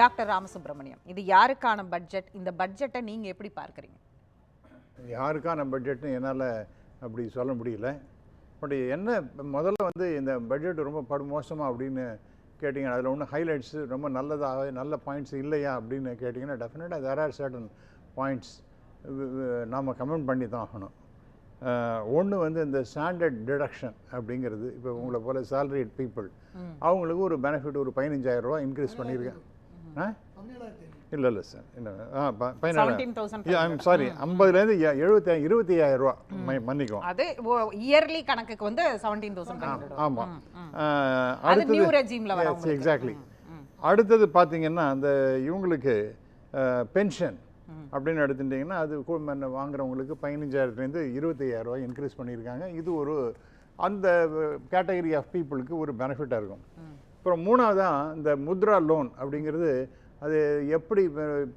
Doctor Ramasubramaniam இது யாருக்கான budget? இந்த பட்ஜெட்டை நீங்க எப்படி பார்க்கறீங்க? யாருக்கான பட்ஜெட்னு என்னால் அப்படி சொல்ல முடியல. பட் என்ன முதல்ல வந்து இந்த பட்ஜெட் ரொம்ப படு மோசமா அப்படின்னு கேட்டிங்கன்னா அதில் ஒன்றும் ஹைலைட்ஸ் ரொம்ப நல்லதாக நல்ல பாயிண்ட்ஸ் இல்லையா அப்படின்னு கேட்டிங்கன்னா டெஃபினட்டாக தேர் ஆர் சர்டன் பாயிண்ட்ஸ் நாம் கமெண்ட் பண்ணி தான் ஆகணும். ஒன்று வந்து இந்த ஸ்டாண்டர்ட் டிடக்ஷன் அப்படிங்கிறது இப்போ உங்களை போல salaried பீப்புள் அவங்களுக்கு ஒரு பெனிஃபிட் ஒரு 15000 ரூபா இன்க்ரீஸ் பண்ணியிருக்கேன். இல்லை இல்லை சார் இல்லை ஆ ப- பதினேழாயிரம் செவன்டீன் தௌசண்ட் ஐம் சாரி ஐம்பதுலேருந்து எழுபத்தி இருபத்தி ஐயாயிரம் ரூபா மன்னிக்கும். அது இயர்லி கணக்குக்கு வந்து செவன்டீன் தௌசண்ட் ஆமாம் அது நியூ ரெஜிம்ல வரவங்களுக்கு எக்ஸாக்ட்லி அடுத்தது பார்த்தீங்கன்னா அந்த இவங்களுக்கு பென்ஷன் அப்படின்னு எடுத்துட்டிங்கன்னா அது வாங்குறவங்களுக்கு பதினஞ்சாயிரத்துலேருந்து இருபத்தையாயிரம் ரூபாய் இன்க்ரீஸ் பண்ணியிருக்காங்க. இது ஒரு அந்த கேட்டகரி ஆஃப் பீப்புளுக்கு ஒரு பெனிஃபிட்டாக இருக்கும். அப்புறம் மூணாவதான் இந்த முத்ரா லோன் அப்படிங்கிறது அது எப்படி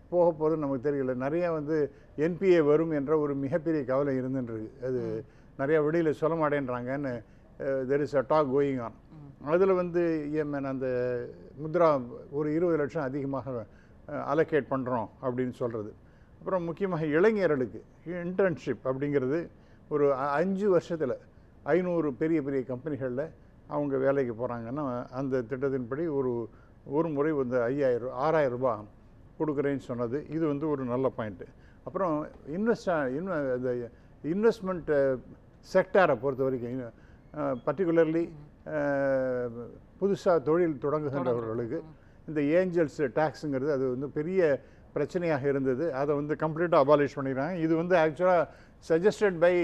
போக போகுதுன்னு நமக்கு தெரியல. நிறையா வந்து என்பிஏ வரும் என்ற ஒரு மிகப்பெரிய கவலை இருந்துருக்கு அது நிறையா வெளியில் சொல்ல மாட்டேன்றாங்கன்னு there is a talk going on அதில் வந்து ஏமன் அந்த முத்ரா ஒரு இருபது லட்சம் அதிகமாக அலோகேட் பண்ணுறோம் அப்படின்னு சொல்கிறது அப்புறம் முக்கியமாக இளைஞர்களுக்கு இன்டர்ன்ஷிப் அப்படிங்கிறது ஒரு அஞ்சு வருஷத்தில் ஐநூறு பெரிய பெரிய கம்பெனிகளில் அவங்க வேலைக்கு போகிறாங்கன்னா அந்த திட்டத்தின்படி ஒரு ஒரு முறை வந்து ஐயாயிரம் ஆறாயிரம் ரூபாய் கொடுக்குறேன்னு சொன்னது. இது வந்து ஒரு நல்ல பாயிண்ட்டு அப்புறம் இன்வெஸ்ட் இன்வ இந்த இன்வெஸ்ட்மெண்ட் செக்டாரை பொறுத்த வரைக்கும் பர்டிகுலர்லி புதுசாக தொழில் தொடங்குகின்றவர்களுக்கு இந்த ஏஞ்சல்ஸ் டேக்ஸுங்கிறது அது வந்து பெரிய பிரச்சனையாக இருந்தது. அதை வந்து கம்ப்ளீட்டாக அபாலிஷ் பண்ணிடுறாங்க. இது வந்து ஆக்சுவலாக சஜஸ்டட் பை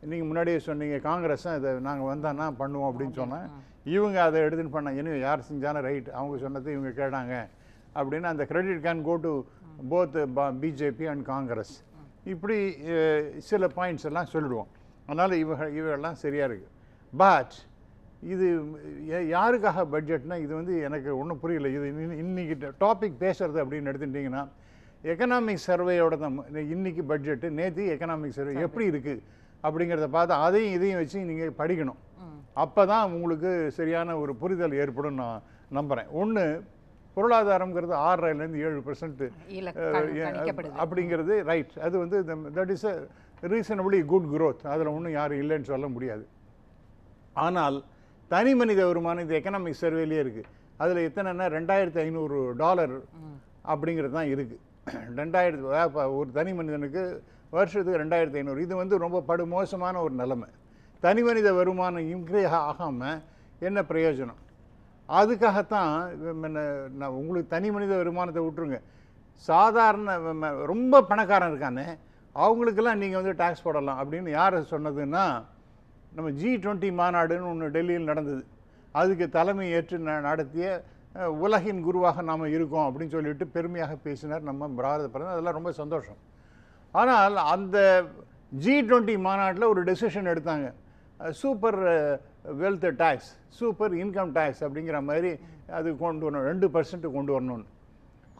நீங்கள் முன்னாடியே சொன்னீங்க காங்கிரஸ் தான் இதை நாங்கள் வந்தான்னா பண்ணுவோம்? அப்படின்னு சொன்னேன். இவங்க அதை எடுத்துன்னு பண்ணாங்க இன்னும் யார் செஞ்சாலும் ரைட் அவங்க சொன்னது இவங்க கேட்டாங்க. அப்படின்னு அந்த credit can go to both BJP and Congress. இப்படி சில பாயிண்ட்ஸ் எல்லாம் சொல்லிடுவோம். அதனால் இவங்க இவெல்லாம் சரியாக இருக்குது பட் இது யாருக்காக பட்ஜெட்னா இது வந்து எனக்கு ஒன்றும் புரியல. இது இன்னி- இன்னைக்கு டாபிக் பேசுறது அப்படின்னு எடுத்துட்டிங்கன்னா எக்கனாமிக் சர்வேயோட தான் இன்னைக்கு பட்ஜெட்டு நேற்று எக்கனாமிக் சர்வே எப்படி இருக்குது அப்படிங்கிறத பார்த்து அதையும் இதையும் வச்சு நீங்கள் படிக்கணும். அப்போ தான் உங்களுக்கு சரியான ஒரு புரிதல் ஏற்படும் நான் நம்புகிறேன் ஒன்று பொருளாதாரம்ங்கிறது ஆறரைலேருந்து ஏழு பர்சன்ட் அப்படிங்கிறது ரைட் அது வந்து that is a reasonably good growth. அதில் ஒன்றும் யாரும் இல்லைன்னு சொல்ல முடியாது. ஆனால் தனி மனித வருமானம் இது எக்கனாமிக் சர்வேலேயே இருக்குது அதில் எத்தனைன்னா ரெண்டாயிரத்தி ஐநூறு டாலர் அப்படிங்கிறது தான் இருக்குது ரெண்டாயிரத்து ஒரு தனி மனிதனுக்கு வருஷத்துக்கு ரெண்டாயிரத்தி ஐநூறு. இது வந்து ரொம்ப படுமோசமான ஒரு நிலைமை. தனி மனித வருமானம் இன்க்ரீஸ் ஆகாமல் என்ன பிரயோஜனம்? அதுக்காகத்தான் என்ன, நான் உங்களுக்கு தனி மனித வருமானத்தை விட்டுருங்க. சாதாரண ரொம்ப பணக்காரன் இருக்கானே அவங்களுக்கெல்லாம் நீங்கள் வந்து டேக்ஸ் போடலாம் அப்படின்னு யார் சொன்னதுன்னா நம்ம ஜி டுவெண்ட்டி மாநாடுன்னு ஒன்று டெல்லியில் நடந்தது. அதுக்கு தலைமை ஏற்று ந- நடத்திய உலகின் குருவாக நாம் இருக்கோம் அப்படின்னு சொல்லிட்டு பெருமையாக பேசினார் நம்ம பாரத பிரதமர். அதெல்லாம் ரொம்ப சந்தோஷம். ஆனால் அந்த ஜி டுவெண்ட்டி மாநாட்டில் ஒரு டெசிஷன் எடுத்தாங்க. Super wealth tax super income tax அப்படிங்கிற மாதிரி அது கொண்டு வரணும். ரெண்டு பர்சன்ட் கொண்டு வரணும்னு.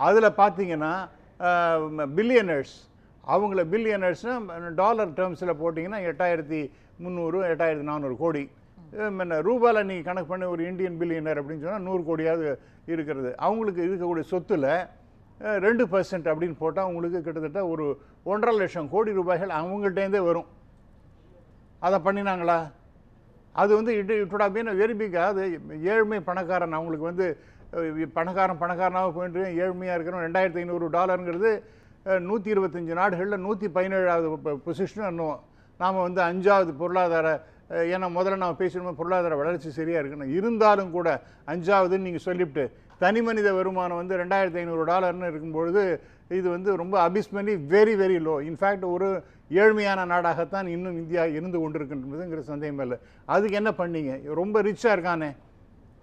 அதில் பார்த்தீங்கன்னா பில்லியனர்ஸ் அவங்கள பில்லியனர்ஸ்னால் டாலர் டேர்ம்ஸில் போட்டிங்கன்னா எட்டாயிரத்தி முந்நூறு எட்டாயிரத்தி நானூறு கோடி. என்ன ரூபாயில் நீங்கள் கணக்கு பண்ணி ஒரு இந்தியன் பில்லியனர் அப்படின்னு சொன்னால் நூறு கோடியாவது இருக்கிறது. அவங்களுக்கு இருக்கக்கூடிய சொத்துல ரெண்டு பர்சன்ட் அப்படின்னு போட்டால் உங்களுக்கு கிட்டத்தட்ட ஒரு ஒன்றரை லட்சம் கோடி ரூபாய்கள் அவங்கள்ட்டேருந்தே வரும். அதை பண்ணினாங்களா? அது வந்து it it would have very big அது ஏழ்மை பணக்காரன். அவங்களுக்கு வந்து பணக்காரன் பணக்காரனாக போயிட்டு ஏழ்மையாக இருக்கிறோம் ரெண்டாயிரத்தி ஐநூறு டாலருங்கிறது நூற்றி இருபத்தஞ்சி நாடுகளில் நூற்றி பதினேழாவது பொசிஷன் என்னும் நாம் வந்து அஞ்சாவது பொருளாதார ஏன்னா முதல்ல நம்ம பேசணுமோ பொருளாதார வளர்ச்சி சரியாக இருக்கணும் இருந்தாலும் கூட அஞ்சாவதுன்னு நீங்கள் சொல்லிவிட்டு தனி மனித வருமானம் வந்து ரெண்டாயிரத்தி ஐநூறு டாலர்னு இருக்கும்பொழுது இது வந்து ரொம்ப abysmally very very low in fact ஒரு ஏழ்மையான நாடாகத்தான் இன்னும் இந்தியா இருந்து கொண்டிருக்கின்றதுங்கிற சந்தேகம் இல்லை. அதுக்கு என்ன பண்ணீங்க? ரொம்ப ரிச்சாக இருக்கானே.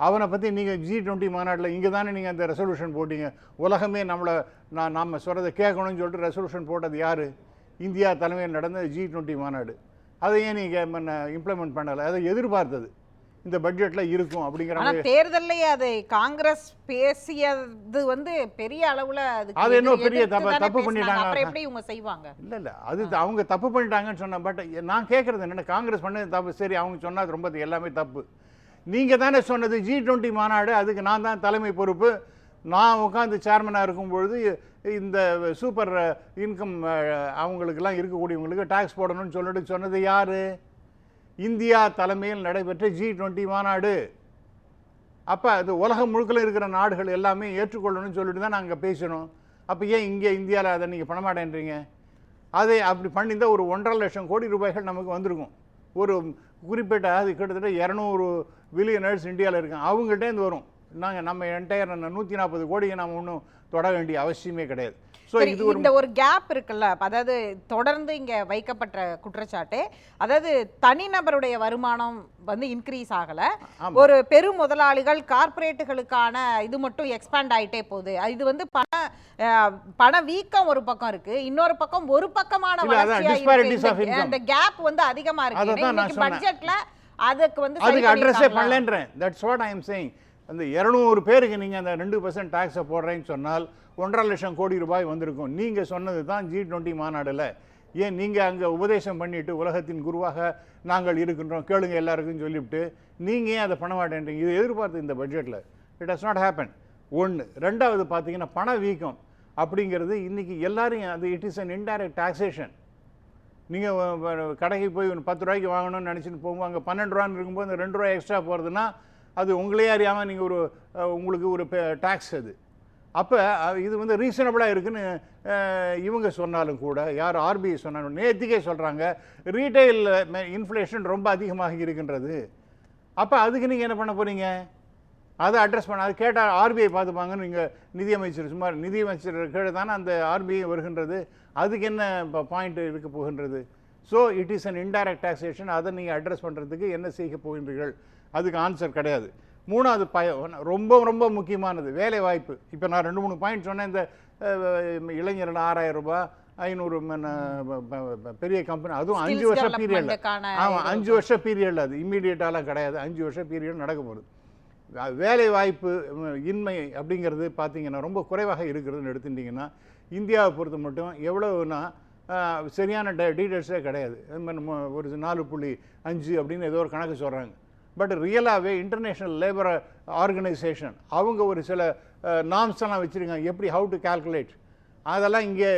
அவனை பற்றி நீங்கள் ஜி டுவெண்ட்டி மாநாட்டில் இங்கே தானே நீங்கள் அந்த ரெசல்யூஷன் போட்டீங்க. உலகமே நம்மளை நான் நாம் சொல்கிறத கேட்கணும்னு சொல்லிட்டு ரெசல்யூஷன் போட்டது யார்? இந்தியா தலைமையில் நடந்த ஜி டுவெண்ட்டி மாநாடு. அதை ஏன் நீங்கள் இம்ப்ளிமெண்ட் பண்ணலை? அதை எதிர்பார்த்தது. இந்த பட்ஜெட்டில் இருக்கும் அப்படிங்கிற ஆனா மாதிரி. தேர்தல்லையே அது காங்கிரஸ் பேசியது வந்து பெரிய அளவுல அதுக்கு அது என்ன பெரிய தப்பு- தப்பு. பண்ணிட்டாங்க. அப்புறம் எப்படி இவங்க செய்வாங்க? இல்லை இல்லை. அது அவங்க தப்பு பண்ணிட்டாங்கன்னு சொன்னேன் பட் நான் கேட்குறது என்னென்ன காங்கிரஸ் பண்ணது தப்பு. சரி அவங்க சொன்னது ரொம்ப எல்லாமே தப்பு. நீங்கள் தானே சொன்னது ஜி டுவெண்ட்டி மாநாடு அதுக்கு நான் தான் தலைமை பொறுப்பு. நான் உட்காந்து சேர்மனாக இருக்கும் பொழுது இந்த சூப்பர் இன்கம் அவங்களுக்கெல்லாம் இருக்கக்கூடியவங்களுக்கு டாக்ஸ் போடணும்னு சொல்லிட்டு சொன்னது யார்? இந்தியா தலைமையில் நடைபெற்ற ஜி டுவெண்ட்டி மாநாடு. அப்போ அது உலகம் முழுக்கல இருக்கிற நாடுகள் எல்லாமே ஏற்றுக்கொள்ளணும்னு சொல்லிட்டு தான் நாங்கள் பேசணும் அப்போ ஏன் இங்கே இந்தியாவில் அதை நீங்கள் பண்ண மாட்டேன்றீங்க? அதை அப்படி பண்ணியிருந்தால் ஒரு ஒன்றரை லட்சம் கோடி ரூபாய்கள் நமக்கு வந்திருக்கும். ஒரு குறிப்பிட்ட அது கிட்டத்தட்ட இரநூறு பில்லியனர்ஸ் இந்தியாவில் இருக்காங்க. அவங்கள்ட்டேருந்து வரும். நாங்கள் நம்ம என்டையர் நூற்றி நாற்பது கோடியை நம்ம ஒன்றும் தொட வேண்டிய அவசியமே கிடையாது. இது இந்த ஒரு கேப் இருக்குல்ல அதாவது தொடர்ந்து இங்க வைக்கப்பட்ட குற்றச்சாட்டு அதாவது தனிநபருடைய வருமானம் வந்து இன்க்ரீஸ் ஆகல. ஒரு பெரு முதலாளிகள் கார்ப்பரேட்டுகளுக்கான இது மட்டும் எக்ஸ்பேண்ட் ஆயிட்டே போகுது இது வந்து பண பண வீக்கம் ஒரு பக்கம் இருக்கு இன்னொரு பக்கம் ஒரு பக்கமான இல்ல, அதான் வளர்ச்சியா disparities இருக்கு of இந்த- income. அந்த கேப் வந்து அதிகமா இருக்கு இன்னைக்கு. பட்ஜெட்ல அதுக்கு வந்து அதுக்கு அட்ரஸே? பண்ணலன்றேன் that's what I am saying அந்த இரநூறு பேருக்கு நீங்கள் அந்த ரெண்டு பர்சன்ட் டேக்ஸை போடுறேன்னு சொன்னால் ஒன்றரை லட்சம் கோடி ரூபாய் வந்திருக்கும். நீங்கள் சொன்னது தான் ஜி டுவெண்ட்டி மாநாடில். ஏன் நீங்கள் அங்கே உபதேசம் பண்ணிட்டு உலகத்தின் குருவாக நாங்கள் இருக்கின்றோம் கேளுங்க எல்லாருக்கும் சொல்லிவிட்டு நீங்கள் ஏன் அதை பண்ண மாட்டேன்றீங்க இது எதிர்பார்த்து இந்த பட்ஜெட்டில் இட் ஹஸ் நாட் ஹேப்பன் ஒன்று ரெண்டாவது பார்த்தீங்கன்னா பண வீக்கம் அப்படிங்கிறது இன்றைக்கி எல்லாரும் அது it is an indirect taxation நீங்கள் கடைக்கு போய் ஒரு பத்து ரூபாய்க்கு வாங்கணும்னு நினச்சிட்டு போகும்போது அங்கே பன்னெண்டு ரூபான்னு இருக்கும்போது அந்த ரெண்டு ரூபாய் எக்ஸ்ட்ரா போகிறதுனா அது உங்களே அறியாமல் நீங்கள் ஒரு உங்களுக்கு ஒரு டேக்ஸ் அது. அப்போ இது வந்து ரீசனபிளாக இருக்குன்னு இவங்க சொன்னாலும் கூட யார் ஆர்பிஐ சொன்னாலும் நேற்றுக்கே சொல்கிறாங்க ரீட்டைல் இன்ஃப்ளேஷன் ரொம்ப அதிகமாக இருக்கின்றது. அப்போ அதுக்கு நீங்கள் என்ன பண்ண போகிறீங்க அதை அட்ரஸ் பண்ண அது கேட்டால் ஆர்பிஐ பார்த்துப்பாங்கன்னு நீங்கள் நிதியமைச்சர் சுமார் நிதியமைச்சர் கீழே தானே அந்த ஆர்பிஐ வருகின்றது. அதுக்கு என்ன பாயிண்ட் இருக்க போகின்றது? So it is an indirect taxation அதை நீங்கள் அட்ரஸ் பண்ணுறதுக்கு என்ன செய்ய போகின்றீர்கள்? அதுக்கு ஆன்சர் கிடையாது. மூணாவது பய ரொம்ப ரொம்ப முக்கியமானது வேலை வாய்ப்பு இப்போ நான் ரெண்டு மூணு பாயிண்ட் சொன்னேன் இந்த இளைஞர்கள் ஆறாயிரம் ரூபாய் ஐநூறு பெரிய கம்பெனி அதுவும் அஞ்சு வருஷம் development-க்கான ஆமாம் அஞ்சு வருஷம் பீரியடில் அது. இம்மீடியட்டாலாம் கிடையாது. அஞ்சு வருஷம் பீரியட் நடக்க போகுது. வேலை வாய்ப்பு இன்மை அப்படிங்கிறது பார்த்தீங்கன்னா ரொம்ப குறைவாக இருக்கிறதுன்னு எடுத்துட்டிங்கன்னா இந்தியாவை பொறுத்த மட்டும் எவ்வளவுனா சரியான டே டீட்டெயில்ஸே கிடையாது. ஒரு நாலு புள்ளி அஞ்சு அப்படின்னு ஏதோ ஒரு கணக்கு சொல்கிறாங்க பட் ரியலாகவே இன்டர்நேஷ்னல் லேபர் ஆர்கனைசேஷன் அவங்க ஒரு சில நாம்ஸெல்லாம் வச்சுருக்காங்க. எப்படி ஹவு டு கால்குலேட் அதெல்லாம் இங்கே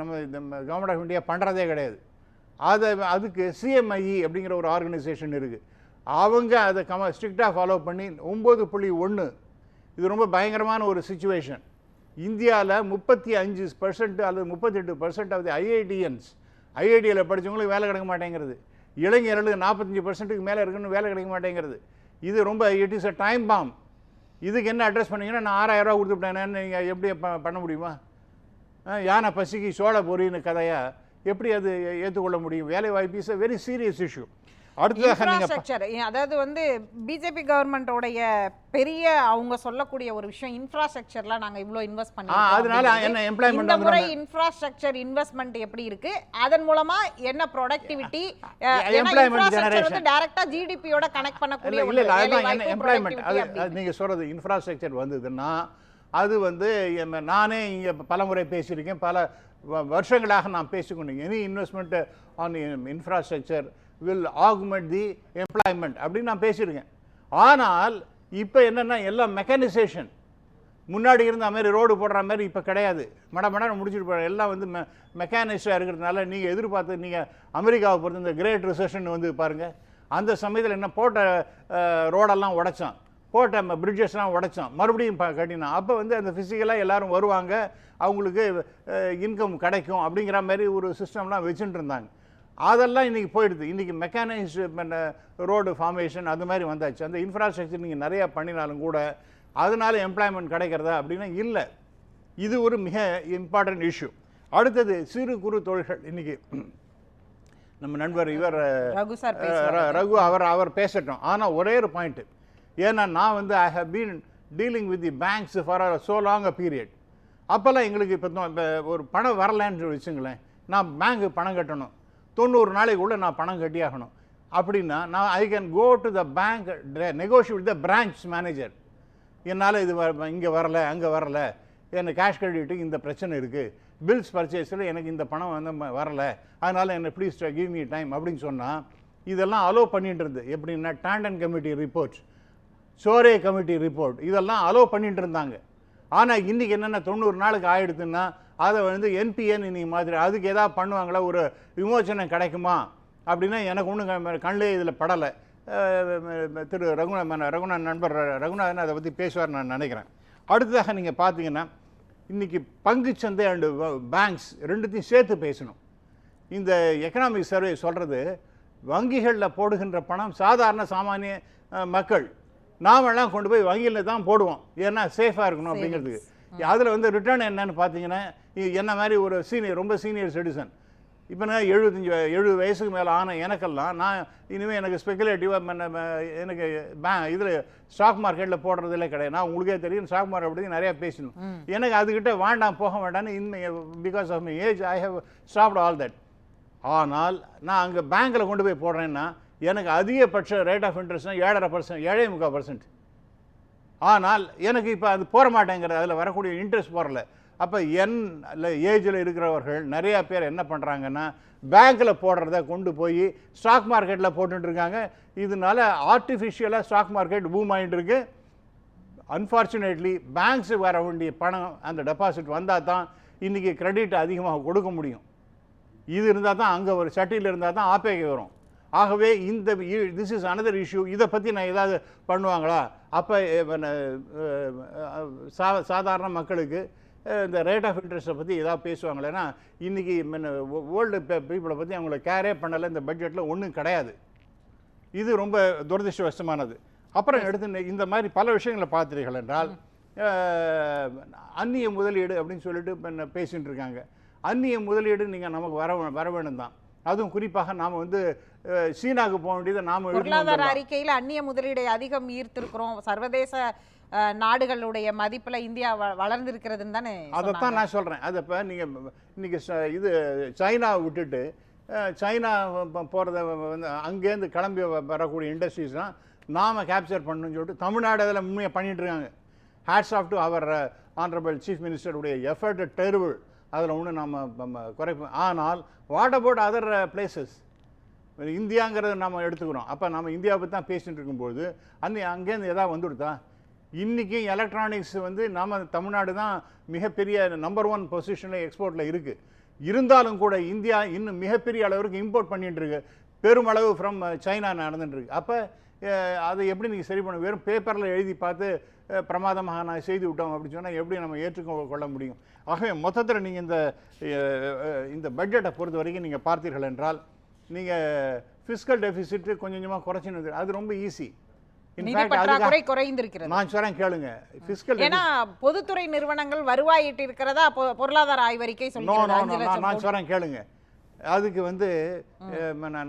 நம்ம நம்ம கவர்மெண்ட் ஆஃப் இந்தியா பண்ணுறதே கிடையாது. அதை அதுக்கு சிஎம்ஐஇ அப்படிங்கிற ஒரு ஆர்கனைசேஷன் இருக்குது அவங்க அதை கம ஸ்ட்ரிக்டாக ஃபாலோ பண்ணி ஒம்பது புள்ளி ஒன்று இது ரொம்ப பயங்கரமான ஒரு சுச்சுவேஷன் இந்தியாவில் முப்பத்தி அஞ்சு பர்சன்ட் அல்லது முப்பத்தெட்டு பர்சன்ட் ஆஃப் தி ஐஐடிஎன்ஸ் ஐஐடியில் படித்தவங்களுக்கு வேலை கிடைக்க மாட்டேங்கிறது. இளைஞர்களுக்கு நாற்பத்தஞ்சு பர்சன்ட்டுக்கு மேலே இருக்குன்னு வேலை கிடைக்க மாட்டேங்கிறது. இது ரொம்ப it is a time bomb இதுக்கு என்ன அட்ரஸ் பண்ணீங்கன்னா நான் ஆறாயிரம் ரூபா கொடுத்துட்டேனேன்னு நீங்கள் எப்படி பண்ண முடியுமா? யானை பசிக்கு சோழ பொரின்னு கதையாக எப்படி அது ஏற்றுக்கொள்ள முடியும்? வேலை வாய்ப்பு is a very serious issue அடுத்ததாக அதாவது வந்து பிஜேபி கவர்மெண்டோடைய பெரிய அவங்க சொல்லக்கூடிய ஒரு விஷயம் இன்ஃப்ராஸ்ட்ரக்சர்ல நாங்க இவ்வளவு இன்வெஸ்ட் பண்ணி அதனால என்ன employment இந்த முறை? இன்ஃப்ராஸ்ட்ரக்சர் இன்வெஸ்ட்மெண்ட் எப்படி இருக்கு? அதன் மூலமா என்ன ப்ரொடக்டிவிட்டி generation. வந்து டைரக்டா ஜிடிபியோட கனெக்ட் பண்ணக்கூடிய இல்லை இல்லை அதுதான் எம்ப்ளாய்மெண்ட் அது நீங்கள் சொல்கிறது இன்ஃப்ராஸ்ட்ரக்சர் வந்ததுன்னா அது வந்து நானே இங்கே பலமுறை பேசியிருக்கேன். பல வருஷங்களாக நான் பேசிக்கொண்டேன் any investment on infrastructure will augment the employment அப்படின்னு நான் பேசியிருக்கேன். ஆனால் இப்போ என்னென்னா எல்லாம் மெக்கானிசேஷன் முன்னாடி இருந்த மாதிரி ரோடு போடுற மாதிரி இப்போ கிடையாது. மட மடம் முடிச்சுட்டு போகிற எல்லாம் வந்து மெ மெக்கானிஸ்டாக இருக்கிறதுனால நீங்கள் எதிர்பார்த்து நீங்கள் அமெரிக்காவை பொறுத்த இந்த கிரேட் ரிசெஷன் வந்து பாருங்கள் அந்த சமயத்தில் என்ன போட்ட ரோடெல்லாம் உடைச்சான். போட்ட பிரிட்ஜஸ்லாம் உடைச்சான். மறுபடியும் கட்டினோம் கட்டினான். அப்போ வந்து அந்த ஃபிசிக்கலாக எல்லாரும் வருவாங்க. அவங்களுக்கு இன்கம் கிடைக்கும் அப்படிங்கிற மாதிரி ஒரு சிஸ்டம்லாம் வச்சுட்டு இருந்தாங்க. அதெல்லாம் இன்றைக்கி போயிடுது. இன்றைக்கி மெக்கானைஸ் பண்ண ரோடு ஃபார்மேஷன் அது மாதிரி வந்தாச்சு. அந்த இன்ஃப்ராஸ்ட்ரக்சர் நீங்கள் நிறையா பண்ணினாலும் கூட அதனால எம்ப்ளாய்மெண்ட் கிடைக்கிறதா அப்படின்னா இல்லை. இது ஒரு மிக இம்பார்ட்டன்ட் இஷ்யூ அடுத்தது சிறு குறு தொழில்கள் இன்றைக்கி நம்ம நண்பர் இவர் ரகு சார் ரகு அவர் அவர் பேசட்டும். ஆனால் ஒரே ஒரு பாயிண்ட்டு ஏன்னா நான் வந்து I have been dealing with the banks for so long a period அப்போல்லாம் எங்களுக்கு இப்போ இப்போ ஒரு பணம் வரலன்னு வச்சுங்களேன். நான் பேங்க்கு பணம் கட்டணும். தொண்ணூறு நாளைக்குள்ளே நான் பணம் கட்டியாகணும். அப்படின்னா நான் I can go to the bank negotiate the branch manager என்னால் இது இங்கே வரல அங்கே வரல. எனக்கு கேஷ் கிரெடிட்டுக்கு இந்த பிரச்சனை இருக்குது பில்ஸ் பர்ச்சேஸில் எனக்கு இந்த பணம் வந்து வரலை வரல. அதனால் என்ன ப்ளீஸ் கிவ் மீ டைம் அப்படின்னு சொன்னால் இதெல்லாம் அலோவ் பண்ணிட்டு இருந்து எப்படின்னா Tandon committee report Chore committee report இதெல்லாம் அலோவ் பண்ணிட்டு இருந்தாங்க. ஆனால் இன்றைக்கி என்னென்ன தொண்ணூறு நாளுக்கு ஆயிடுதுன்னா அதை வந்து என்பிஎன் இன்னைக்கு மாதிரி அதுக்கு ஏதாவது பண்ணுவாங்களா? ஒரு விமோச்சனம் கிடைக்குமா? அப்படின்னா எனக்கு ஒன்றும் கண்ணிலே இதில் படலை. திரு ரகுநா ரகுநாத் நண்பர் ரகுநாதன் அதை பற்றி பேசுவார் நான் நினைக்கிறேன். அடுத்ததாக நீங்கள் பார்த்தீங்கன்னா இன்றைக்கி பங்குச்சந்தை அண்டு பேங்க்ஸ் ரெண்டுத்தையும் சேர்த்து பேசணும். இந்த எக்கனாமிக் சர்வே சொல்கிறது வங்கிகளில் போடுகின்ற பணம் சாதாரண சாமானிய மக்கள் நாமெல்லாம் கொண்டு போய் வங்கியில் தான் போடுவோம். ஏன்னா சேஃபாக இருக்கணும் அப்படிங்கிறதுக்கு. அதில் வந்து ரிட்டர்ன் என்னன்னு பார்த்தீங்கன்னா என்ன மாதிரி ஒரு சீனியர் ரொம்ப சீனியர் சிட்டிசன் இப்போ நான் எழுபத்தஞ்சி எழுபது வயசுக்கு மேலே ஆன எனக்கெல்லாம் நான் இனிமேல் எனக்கு ஸ்பெகுலேட்டிவாக எனக்கு பே இதில் ஸ்டாக் மார்க்கெட்டில் போடுறதில்ல கிடையாது. நான் உங்களுக்கே தெரியும் ஸ்டாக் மார்க்கெட் பற்றி நிறையா பேசணும். எனக்கு அதுக்கிட்ட வேண்டாம் போக வேண்டாம்னு இன்மை because of my age I have stopped all that ஆனால் நான் அங்கே பேங்க்கில் கொண்டு போய் போடுறேன்னா எனக்கு அதிகபட்ச ரேட் ஆஃப் இன்ட்ரெஸ்ட்னா ஏழரை பர்சன்ட் ஏழே முக்கால் பர்சன்ட் ஆனால் எனக்கு இப்போ அது போட மாட்டேங்கிறது அதில் வரக்கூடிய இன்ட்ரெஸ்ட் போடல அப்போ என் ஏஜில் இருக்கிறவர்கள் நிறையா பேர் என்ன பண்ணுறாங்கன்னா பேங்க்கில் போடுறத கொண்டு போய் ஸ்டாக் மார்க்கெட்டில் போட்டுட்ருக்காங்க இதனால ஆர்டிஃபிஷியலாக ஸ்டாக் மார்க்கெட் பூம் ஆகிட்டு இருக்கு. அன்ஃபார்ச்சுனேட்லி பேங்க்ஸு வர வேண்டிய பணம் அந்த டெபாசிட் வந்தால் தான் இன்றைக்கி கிரெடிட் அதிகமாக கொடுக்க முடியும். இது இருந்தால் தான் அங்கே ஒரு சட்டியில் இருந்தால் தான் ஆப்பேக்கு வரும். ஆகவே இந்த திஸ் இஸ் another இஷ்யூ இதை பற்றி நான் ஏதாவது பண்ணுவாங்களா? அப்போ சா சாதாரண மக்களுக்கு இந்த ரேட் ஆஃப் இன்ட்ரெஸ்ட்டை பற்றி ஏதாவது பேசுவாங்களேன்னா இன்றைக்கி வேர்ல்டு பீப்புளை பற்றி அவங்கள கேரே பண்ணலை இந்த பட்ஜெட்டில் ஒன்றும் கிடையாது. இது ரொம்ப துரதிருஷ்டவசமானது. அப்புறம் எடுத்து இந்த- மாதிரி பல விஷயங்களை பார்த்தீர்கள் என்றால் அந்நிய முதலீடு அப்படின்னு சொல்லிட்டு பேசிட்டு இருக்காங்க. அந்நிய முதலீடு நீங்கள் நமக்கு வர வர வேண்டும் தான் அதுவும் குறிப்பாக நாம் வந்து சீனாவுக்கு போக வேண்டியதை நாம் பொருளாதார அறிக்கையில அந்நிய முதலீடை அதிகம் ஈர்த்திருக்கிறோம். சர்வதேச நாடுகளுடைய மதிப்புல இந்தியா வளர்ந்திருக்கிறதுன்னு தானே அதைத்தான். நான் சொல்கிறேன் அதை இப்போ நீங்கள் இன்றைக்கி இது சைனாவை விட்டுட்டு சைனா போகிறத வந்து அங்கேருந்து கிளம்பி வரக்கூடிய இண்டஸ்ட்ரீஸ்லாம் நாம் கேப்சர் பண்ணணும்னு சொல்லிட்டு தமிழ்நாடு அதில் உண்மையாக பண்ணிட்டு இருக்காங்க. Hats off to our honourable chief மினிஸ்டருடைய effort terrible அதில் ஒன்றும் நம்ம குறைப்போம் ஆனால் what about other places uh, இந்தியாங்கிறத நம்ம எடுத்துக்கிறோம். அப்போ நம்ம இந்தியாவை பற்றி தான் பேசிகிட்டு இருக்கும்போது அந்த அங்கேருந்து எதாவது வந்துடுதா இன்றைக்கும் எலக்ட்ரானிக்ஸ் வந்து நம்ம தமிழ்நாடு தான் மிகப்பெரிய நம்பர் ஒன் பொசிஷனில் எக்ஸ்போர்ட்டில் இருக்குது இருந்தாலும் கூட இந்தியா இன்னும் மிகப்பெரிய அளவிற்கு இம்போர்ட் பண்ணிகிட்டு இருக்கு. பெருமளவு ஃப்ரம் சைனா uh, நடந்துட்டுருக்கு அப்போ அதை எப்படி நீங்கள் சரி பண்ண வெறும் பேப்பரில் எழுதி பார்த்து பிரமாதமாக நான் செய்து விட்டோம் அப்படின்னு சொன்னால் எப்படி நம்ம ஏற்றுக்கொள்ள கொள்ள முடியும்? ஆகவே மொத்தத்தில் நீங்கள் இந்த இந்த பட்ஜெட்டை பொறுத்த வரைக்கும் நீங்கள் பார்த்தீர்கள் என்றால் நீங்கள் ஃபிஸ்கல் டெபிசிட் கொஞ்சம் கொஞ்சமாக குறைச்சின்னு அது ரொம்ப ஈஸி பொதுத்துறை நிறுவனங்கள் வருவாய் இருக்கிறதா பொருளாதார ஆய்வறிக்கை நான் கோடி. சொல்கிறேன் கேளுங்க. அதுக்கு வந்து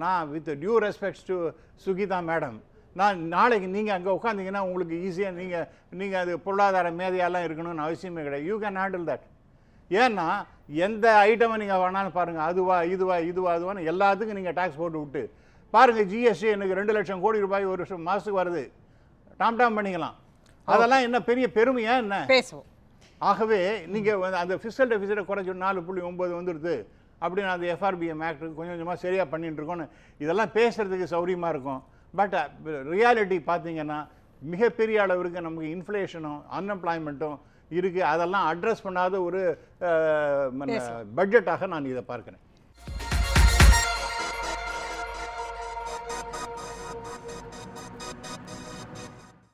நான் with due respects to Sugitha madam நான் நாளைக்கு நீங்கள் அங்கே உட்காந்தீங்கன்னா உங்களுக்கு ஈஸியாக நீங்கள் நீங்கள் அது பொருளாதார மேதையெல்லாம் இருக்கணும்னு அவசியமே கிடையாது. யூ கேன் ஹேண்டில் தட் ஏன்னா எந்த ஐட்டமை நீங்கள் வேணாலும் பாருங்கள் அதுவா இதுவா இதுவா அதுவான்னு எல்லாத்துக்கும் நீங்கள் டேக்ஸ் போட்டு விட்டு பாருங்கள் ஜிஎஸ்டி எனக்கு ரெண்டு லட்சம் கோடி ரூபாய் ஒரு வருஷம் மாதத்துக்கு வருது. டாம் டாம் பண்ணிக்கலாம். அதெல்லாம் என்ன பெரிய பெருமையா என்ன? பேசுவோம். ஆகவே நீங்கள் அந்த ஃபிஸ்கல் டெபிசிட்டை குறைச்சி நாலு புள்ளி ஒம்பது வந்துடுது அப்படின்னு அந்த எஃப்ஆர்பிஎம் ஆக்ட் கொஞ்சம் கொஞ்சமாக சரியாக பண்ணிட்டு இருக்கோன்னு இதெல்லாம் பேசுகிறதுக்கு சௌரியமாக இருக்கும். பட் ரியாலிட்டி பார்த்தீங்கன்னா மிகப்பெரிய அளவிற்கு நமக்கு இன்ஃப்ளேஷனும் அன்எம்ப்ளாய்மெண்ட்டும் இருக்குது அதெல்லாம் அட்ரஸ் பண்ணாத ஒரு பட்ஜெட்டாக நான் இதை பார்க்குறேன்.